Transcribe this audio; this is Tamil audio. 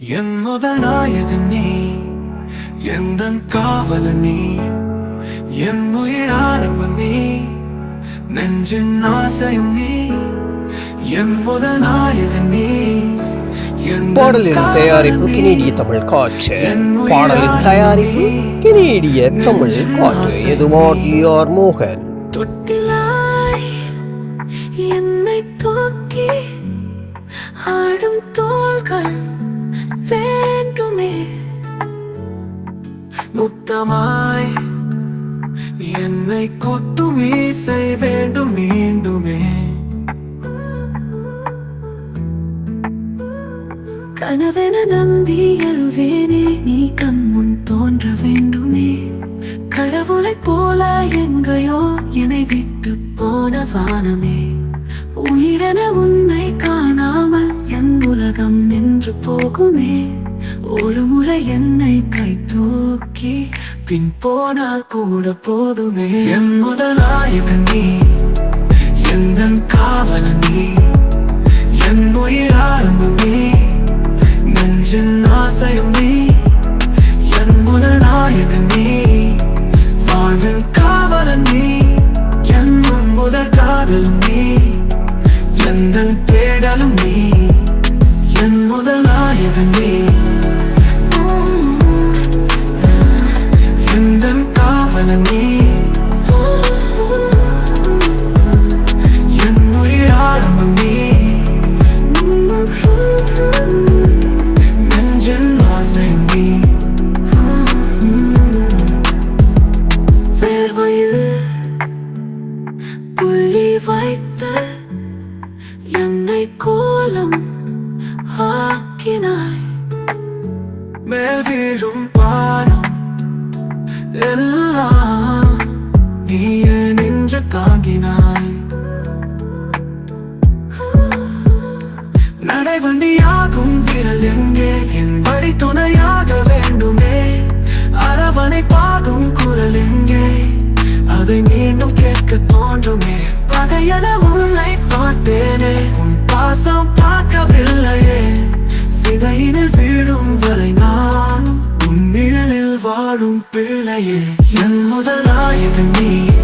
என் முதல் நாயகன் நீ எந்தன் காவலன் நீ என் உயிர் ஆரம்பம் நீ நெஞ்சின் ஆசையும் நீ என் முதல் நாயகன் நீ பாடலின் தயாரிப்பு. கெனேடிய தமிழ் காற்று. பாடலின் தயாரிப்பு கெனேடிய தமிழ் காற்று. எதுவாகியார் மோகன்? தொட்டிலாய் கூட்டமாய். என்னை குத்தும் இசை வேண்டும் மீண்டுமே. கனவென நம்பி எழுவேனே நீ கண் முன் தோன்ற வேண்டுமே. கடவுளை போல எங்கேயோ என்னை விட்டு போன வானமே. உயிரென உன்னை காணாமல் என் உலகம் நின்று போகுமே. ஒரு முறை என்னை கை தூக்கி பின் போனால் கூட போதுமே. என் முதலாயுத நீ எந்த காவல நீ? என் உயிர் ஆரம்பம் நீ நெஞ்சின் ஆசையும் நீ. என் முதல் நாயகன் நீ வாழ்வின் காவல நீ. என் முதல் காதல் நீ எந்த தேடலும் நீ. என் முதல் நாயகன் நீ புள்ளி வைத்து என்னை கோலம் ஆக்கினாய். மேல் வீழும் பாரம் எல்லாம் நீயே நின்று தாங்கினாய். நடைவண்டியாகும் விரல் எங்கே? என் வழி துணையாக வேண்டும். பகையன உன்னை பார்த்தேனே. உன் பாசம் பார்க்கவில்லையே. சிதையினில் வீடும் வரை நான் உன் நிழலில் வாழும் பிள்ளையே. என் முதல் நாயகன் நீ.